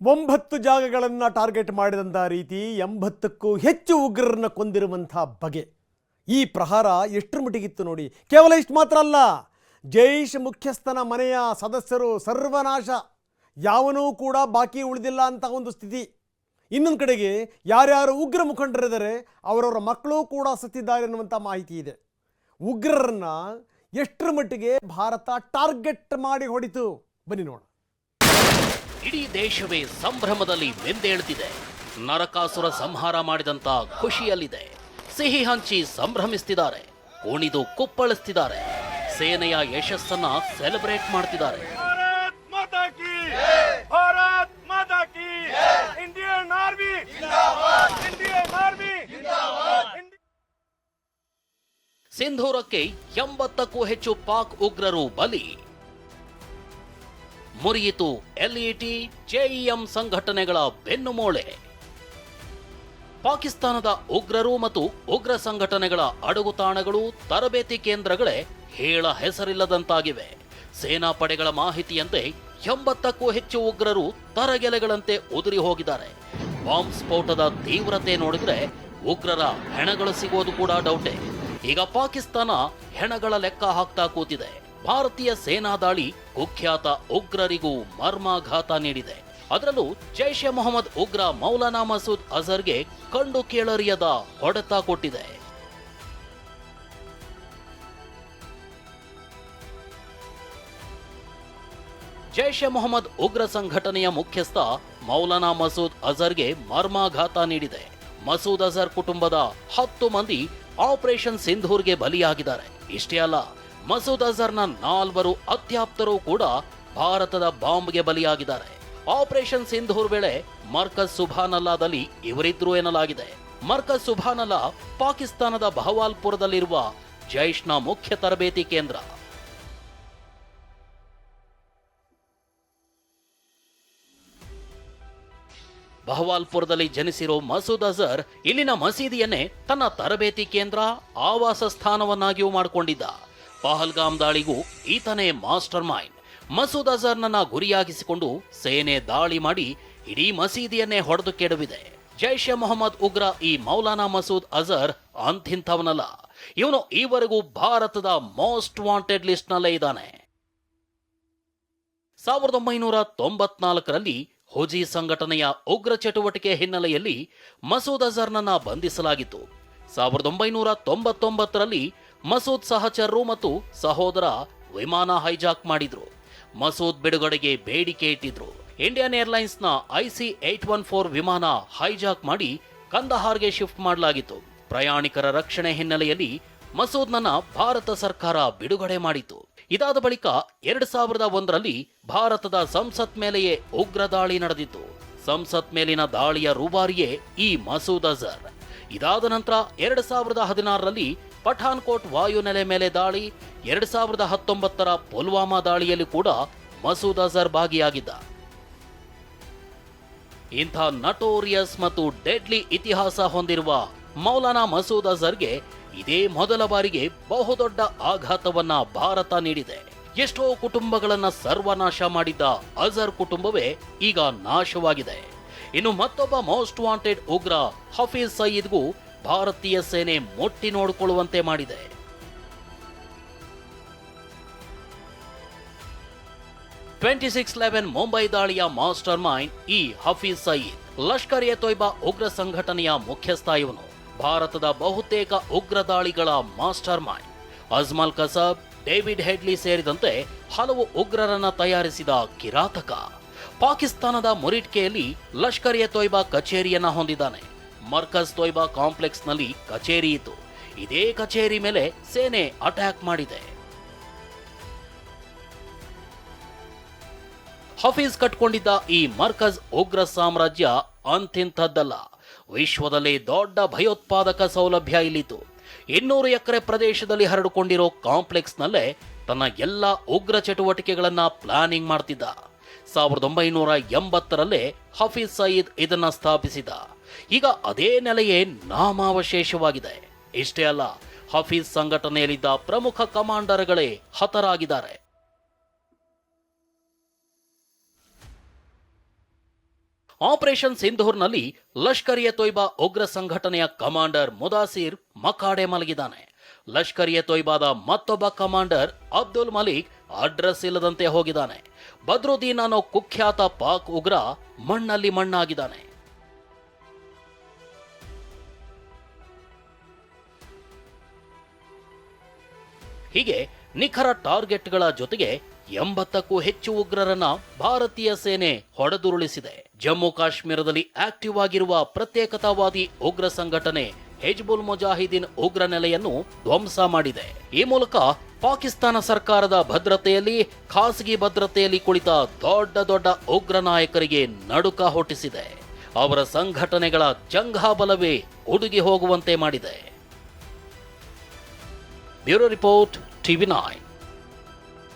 ಒಂಬತ್ತು ಜಾಗಗಳನ್ನು ಟಾರ್ಗೆಟ್ ಮಾಡಿದಂಥ ರೀತಿ ಎಂಬತ್ತಕ್ಕೂ ಹೆಚ್ಚು ಉಗ್ರರನ್ನ ಕೊಂದಿರುವಂಥ ಬಗೆ. ಈ ಪ್ರಹಾರ ಎಷ್ಟರ ಮಟ್ಟಿಗಿತ್ತು ನೋಡಿ. ಕೇವಲ ಇಷ್ಟು ಮಾತ್ರ ಅಲ್ಲ, ಜೈಷ್ ಮುಖ್ಯಸ್ಥನ ಮನೆಯ ಸದಸ್ಯರು ಸರ್ವನಾಶ. ಯಾವನೂ ಕೂಡ ಬಾಕಿ ಉಳಿದಿಲ್ಲ ಅಂತ ಒಂದು ಸ್ಥಿತಿ. ಇನ್ನೊಂದು ಕಡೆಗೆ ಯಾರ್ಯಾರು ಉಗ್ರ ಮುಖಂಡರಿದ್ದಾರೆ, ಅವರವರ ಮಕ್ಕಳು ಕೂಡ ಸತ್ತಿದ್ದಾರೆ ಅನ್ನುವಂಥ ಮಾಹಿತಿ ಇದೆ. ಉಗ್ರರನ್ನು ಎಷ್ಟರ ಮಟ್ಟಿಗೆ ಭಾರತ ಟಾರ್ಗೆಟ್ ಮಾಡಿ ಹೊಡಿತು? ಬನ್ನಿ ನೋಡೋಣ. ಇಡೀ ದೇಶವೇ ಸಂಭ್ರಮದಲ್ಲಿ ಮೆಂದೇಳುತ್ತಿದೆ ನರಕಾಸುರ ಸಂಹಾರ ಮಾಡಿದಂತ ಖುಷಿಯಲ್ಲಿದೆ. ಸಿಹಿ ಹಂಚಿ ಸಂಭ್ರಮಿಸ್ತಿದ್ದಾರೆ. ಕುಣಿದು ಕುಪ್ಪಳಿಸ್ತಿದ್ದಾರೆ. ಸೇನೆಯ ಯಶಸ್ಸನ್ನ ಸೆಲೆಬ್ರೇಟ್ ಮಾಡ್ತಿದ್ದಾರೆ. ಸಿಂಧೂರಕ್ಕೆ ಎಂಬತ್ತಕ್ಕೂ ಹೆಚ್ಚು ಪಾಕ್ ಉಗ್ರರು ಬಲಿ ಮುರಿಯಿತು ಎಲ್ಇಟಿ ಜೆಇಎಂ ಸಂಘಟನೆಗಳ ಬೆನ್ನುಮೂಳೆ ಪಾಕಿಸ್ತಾನದ ಉಗ್ರರು ಮತ್ತು ಉಗ್ರ ಸಂಘಟನೆಗಳ ಅಡಗುತಾಣಗಳು ತರಬೇತಿ ಕೇಂದ್ರಗಳೇ ಹೇಳ ಹೆಸರಿಲ್ಲದಂತಾಗಿವೆ. ಸೇನಾ ಪಡೆಗಳ ಮಾಹಿತಿಯಂತೆ ಎಂಬತ್ತಕ್ಕೂ ಹೆಚ್ಚು ಉಗ್ರರು ತರಗೆಲೆಗಳಂತೆ ಉದುರಿ ಹೋಗಿದ್ದಾರೆ. ಬಾಂಬ್ ಸ್ಫೋಟದ ತೀವ್ರತೆ ನೋಡಿದ್ರೆ ಉಗ್ರರ ಹೆಣಗಳು ಸಿಗೋದು ಕೂಡ ಡೌಟೆ. ಈಗ ಪಾಕಿಸ್ತಾನ ಹೆಣಗಳ ಲೆಕ್ಕ ಹಾಕ್ತಾ ಕೂತಿದೆ. ಭಾರತೀಯ ಸೇನಾ ದಾಳಿ ಕುಖ್ಯಾತ ಉಗ್ರರಿಗೂ ಮರ್ಮಾಘಾತ ನೀಡಿದೆ. ಅದರಲ್ಲೂ ಜೈಷ್ ಎ ಮೊಹಮ್ಮದ್ ಉಗ್ರ ಮೌಲಾನಾ ಮಸೂದ್ ಅಜರ್ಗೆ ಕಂಡು ಕೇಳರಿಯದ ಹೊಡೆತ ಕೊಟ್ಟಿದೆ. ಜೈಷ್ ಎ ಮೊಹಮ್ಮದ್ ಉಗ್ರ ಸಂಘಟನೆಯ ಮುಖ್ಯಸ್ಥ ಮೌಲಾನಾ ಮಸೂದ್ ಅಜರ್ಗೆ ಮರ್ಮಾಘಾತ ನೀಡಿದೆ. ಮಸೂದ್ ಅಜರ್ ಕುಟುಂಬದ ಹತ್ತು ಮಂದಿ ಆಪರೇಷನ್ ಸಿಂಧೂರ್ಗೆ ಬಲಿಯಾಗಿದ್ದಾರೆ. ಇಷ್ಟೇ ಅಲ್ಲ ಮಸೂದ್ ಅಜರ್ನ ನಾಲ್ವರು ಅತ್ಯಾಪ್ತರು ಕೂಡ ಭಾರತದ ಬಾಂಬ್ಗೆ ಬಲಿಯಾಗಿದ್ದಾರೆ. ಆಪರೇಷನ್ ಸಿಂಧೂರ್ ವೇಳೆ ಮರ್ಕಜ್ ಸುಭಾನಲ್ಲಾದಲ್ಲಿ ಇವರಿದ್ರು ಎನ್ನಲಾಗಿದೆ. ಮರ್ಕಜ್ ಸುಭಾನಲ್ಲಾ ಪಾಕಿಸ್ತಾನದ ಬಹವಾಲ್ಪುರದಲ್ಲಿರುವ ಜೈಷ್ನ ಮುಖ್ಯ ತರಬೇತಿ ಕೇಂದ್ರ. ಬಹವಾಲ್ಪುರದಲ್ಲಿ ಜನಿಸಿರೋ ಮಸೂದ್ ಅಜರ್ ಇಲ್ಲಿನ ಮಸೀದಿಯನ್ನೇ ತನ್ನ ತರಬೇತಿ ಕೇಂದ್ರ, ಆವಾಸ ಸ್ಥಾನವನ್ನಾಗಿಯೂ ಮಾಡಿಕೊಂಡಿದ್ದ. ಪಹಲ್ಗಾಮ್ ದಾಳಿಗೂ ಈತನೇ ಮಾಸ್ಟರ್ ಮೈಂಡ್. ಮಸೂದ್ ಅಜರ್ನನ್ನ ಗುರಿಯಾಗಿಸಿಕೊಂಡು ಸೇನೆ ದಾಳಿ ಮಾಡಿ ಇಡೀ ಮಸೀದಿಯನ್ನೇ ಹೊಡೆದು ಕೆಡವಿದೆ. ಜೈಷ್ ಎ ಮೊಹಮ್ಮದ್ ಉಗ್ರ ಈ ಮೌಲಾನಾ ಮಸೂದ್ ಅಜರ್ ಅಂತಿಂಥವನಲ್ಲ. ಇವನು ಈವರೆಗೂ ಭಾರತದ ಮೋಸ್ಟ್ ವಾಂಟೆಡ್ ಲಿಸ್ಟ್ನಲ್ಲೇ ಇದ್ದಾನೆ. ಸಾವಿರದ ಒಂಬೈನೂರ ತೊಂಬತ್ನಾಲ್ಕರಲ್ಲಿ ಹುಜಿ ಸಂಘಟನೆಯ ಉಗ್ರ ಚಟುವಟಿಕೆ ಹಿನ್ನೆಲೆಯಲ್ಲಿ ಮಸೂದ್ ಅಜರ್ನನ್ನ ಬಂಧಿಸಲಾಗಿತ್ತು. ಸಾವಿರದ ಒಂಬೈನೂರ ತೊಂಬತ್ತೊಂಬತ್ತರಲ್ಲಿ ಮಸೂದ್ ಸಹಚರರು ಮತ್ತು ಸಹೋದರ ವಿಮಾನ ಹೈಜಾಕ್ ಮಾಡಿದ್ರು. ಮಸೂದ್ ಬಿಡುಗಡೆಗೆ ಬೇಡಿಕೆ ಇಟ್ಟಿದ್ರು. ಇಂಡಿಯನ್ ಏರ್ಲೈನ್ಸ್ನ ಐಸಿ ಏಟ್ ಒನ್ ಫೋರ್ ವಿಮಾನ ಹೈಜಾಕ್ ಮಾಡಿ ಕಂದಹಾರ್ಗೆ ಶಿಫ್ಟ್ ಮಾಡಲಾಗಿತ್ತು. ಪ್ರಯಾಣಿಕರ ರಕ್ಷಣೆ ಹಿನ್ನೆಲೆಯಲ್ಲಿ ಮಸೂದ್ನನ್ನ ಭಾರತ ಸರ್ಕಾರ ಬಿಡುಗಡೆ ಮಾಡಿತು ಇದಾದ ಬಳಿಕ ಎರಡ್ ಸಾವಿರದ ಒಂದರಲ್ಲಿ ಭಾರತದ ಸಂಸತ್ ಮೇಲೆಯೇ ಉಗ್ರ ದಾಳಿ ನಡೆದಿತ್ತು. ಸಂಸತ್ ಮೇಲಿನ ದಾಳಿಯ ರೂವಾರಿಯೇ ಈ ಮಸೂದ್ ಅಜರ್. ಇದಾದ ನಂತರ ಎರಡ್ ಸಾವಿರದ ಹದಿನಾರರಲ್ಲಿ ಪಠಾನ್ಕೋಟ್ ವಾಯುನೆಲೆ ಮೇಲೆ ದಾಳಿ, ಎರಡ್ ಸಾವಿರದ ಹತ್ತೊಂಬತ್ತರ ಪುಲ್ವಾಮಾ ದಾಳಿಯಲ್ಲಿ ಕೂಡ ಮಸೂದ್ ಅಜರ್ ಭಾಗಿಯಾಗಿದ್ದ. ಇಂಥ ನಟೋರಿಯಸ್ ಮತ್ತು ಡೆಡ್ಲಿ ಇತಿಹಾಸ ಹೊಂದಿರುವ ಮೌಲಾನಾ ಮಸೂದ್ ಅಜರ್ಗೆ ಇದೇ ಮೊದಲ ಬಾರಿಗೆ ಬಹುದೊಡ್ಡ ಆಘಾತವನ್ನ ಭಾರತ ನೀಡಿದೆ. ಎಷ್ಟೋ ಕುಟುಂಬಗಳನ್ನ ಸರ್ವನಾಶ ಮಾಡಿದ್ದ ಅಜರ್ ಕುಟುಂಬವೇ ಈಗ ನಾಶವಾಗಿದೆ. ಇನ್ನು ಮತ್ತೊಬ್ಬ ಮೋಸ್ಟ್ ವಾಂಟೆಡ್ ಉಗ್ರ ಹಫೀಜ್ ಸಯೀದ್ಗೂ ಭಾರತೀಯ ಸೇನೆ ಮೊಟ್ಟಿ ನೋಡಿಕೊಳ್ಳುವಂತೆ ಮಾಡಿದೆ. ಟ್ವೆಂಟಿ ಸಿಕ್ಸ್ ಲೆವೆನ್ ಮುಂಬೈ ದಾಳಿಯ ಮಾಸ್ಟರ್ ಮೈಂಡ್ ಈ ಹಫೀಜ್ ಸಯೀದ್, ಲಷ್ಕರ್ ಎ ತೊಯ್ಬಾ ಉಗ್ರ ಸಂಘಟನೆಯ ಮುಖ್ಯಸ್ಥ ಇವನು ಭಾರತದ ಬಹುತೇಕ ಉಗ್ರ ದಾಳಿಗಳ mastermind. Ajmal Kasab, David Headley ಸೇರಿದಂತೆ ಹಲವು ಉಗ್ರರನ್ನ ತಯಾರಿಸಿದ ಕಿರಾತಕ. ಪಾಕಿಸ್ತಾನದ ಮುರಿಟ್ಕೆಯಲ್ಲಿ ಲಷ್ಕರ್ ಎ ತೊಯ್ಬಾ ಕಚೇರಿಯನ್ನ ಹೊಂದಿದ್ದಾನೆ. ಮರ್ಕಜ್ ತೊಯ್ಬಾ ಕಾಂಪ್ಲೆಕ್ಸ್ನಲ್ಲಿ ಕಚೇರಿ ಇತ್ತು. ಇದೇ ಕಚೇರಿ ಮೇಲೆ ಸೇನೆ ಅಟ್ಯಾಕ್ ಮಾಡಿದೆ. ಹಫೀಜ್ ಕಟ್ಕೊಂಡಿದ್ದ ಈ ಮರ್ಕಜ್ ಉಗ್ರ ಸಾಮ್ರಾಜ್ಯ ಅಂತಿಂಥದ್ದಲ್ಲ. ವಿಶ್ವದಲ್ಲಿ ದೊಡ್ಡ ಭಯೋತ್ಪಾದಕ ಸೌಲಭ್ಯ ಇಲ್ಲಿತ್ತು. ಇನ್ನೂರು ಎಕರೆ ಪ್ರದೇಶದಲ್ಲಿ ಹರಡಿಕೊಂಡಿರೋ ಕಾಂಪ್ಲೆಕ್ಸ್ನಲ್ಲೇ ತನ್ನ ಎಲ್ಲ ಉಗ್ರ ಚಟುವಟಿಕೆಗಳನ್ನು ಪ್ಲಾನಿಂಗ್ ಮಾಡ್ತಿದ್ದ. ಸಾವಿರದ ಒಂಬೈನೂರ ಎಂಬತ್ತರಲ್ಲೇ ಹಫೀಜ್ ಸಯೀದ್ ಇದನ್ನ ಸ್ಥಾಪಿಸಿದ. ಈಗ ಅದೇ ನೆಲೆಯೇ ನಾಮಾವಶೇಷವಾಗಿದೆ. ಇಷ್ಟೇ ಅಲ್ಲ, ಹಫೀಜ್ ಸಂಘಟನೆಯಲ್ಲಿದ್ದ ಪ್ರಮುಖ ಕಮಾಂಡರ್ಗಳೇ ಹತರಾಗಿದ್ದಾರೆ. ಆಪರೇಷನ್ ಸಿಂಧೂರ್ನಲ್ಲಿ ಲಷ್ಕರ್ ಎ ತೊಯ್ಬಾ ಉಗ್ರ ಸಂಘಟನೆಯ ಕಮಾಂಡರ್ ಮುದಾಸಿರ್ ಮಕಾಡೆ ಮಲಗಿದ್ದಾನೆ. ಲಷ್ಕರ್ ಎ ತೊಯ್ಬಾದ ಮತ್ತೊಬ್ಬ ಕಮಾಂಡರ್ ಅಬ್ದುಲ್ ಮಲಿಕ್ ಅಡ್ರೆಸ್ ಇಲ್ಲದಂತೆ ಹೋಗಿದ್ದಾನೆ. ಬದ್ರುದ್ದೀನ್ ಅನ್ನೋ ಕುಖ್ಯಾತ ಪಾಕ್ ಉಗ್ರ ಮಣ್ಣಲ್ಲಿ ಮಣ್ಣಾಗಿದ್ದಾನೆ. ಹೀಗೆ ನಿಖರ ಟಾರ್ಗೆಟ್ಗಳ ಜೊತೆಗೆ ಎಂಬತ್ತಕ್ಕೂ ಹೆಚ್ಚು ಉಗ್ರರನ್ನ ಭಾರತೀಯ ಸೇನೆ ಹೊಡೆದುರುಳಿಸಿದೆ. ಜಮ್ಮು ಕಾಶ್ಮೀರದಲ್ಲಿ ಆಕ್ಟಿವ್ ಆಗಿರುವ ಪ್ರತ್ಯೇಕತಾವಾದಿ ಉಗ್ರ ಸಂಘಟನೆ ಹೆಜ್ಬುಲ್ ಮುಜಾಹಿದೀನ್ ಉಗ್ರ ನೆಲೆಯನ್ನು ಧ್ವಂಸ ಮಾಡಿದೆ. ಈ ಮೂಲಕ ಪಾಕಿಸ್ತಾನ ಸರ್ಕಾರದ ಭದ್ರತೆಯಲ್ಲಿ, ಖಾಸಗಿ ಭದ್ರತೆಯಲ್ಲಿ ಕುಳಿತ ದೊಡ್ಡ ದೊಡ್ಡ ಉಗ್ರ ನಾಯಕರಿಗೆ ನಡುಕ ಹೊಟ್ಟಿಸಿದೆ. ಅವರ ಸಂಘಟನೆಗಳ ಜಂಘಾಬಲವೇ ಉಡುಗಿ ಹೋಗುವಂತೆ ಮಾಡಿದೆ. Bureau Report, TV9.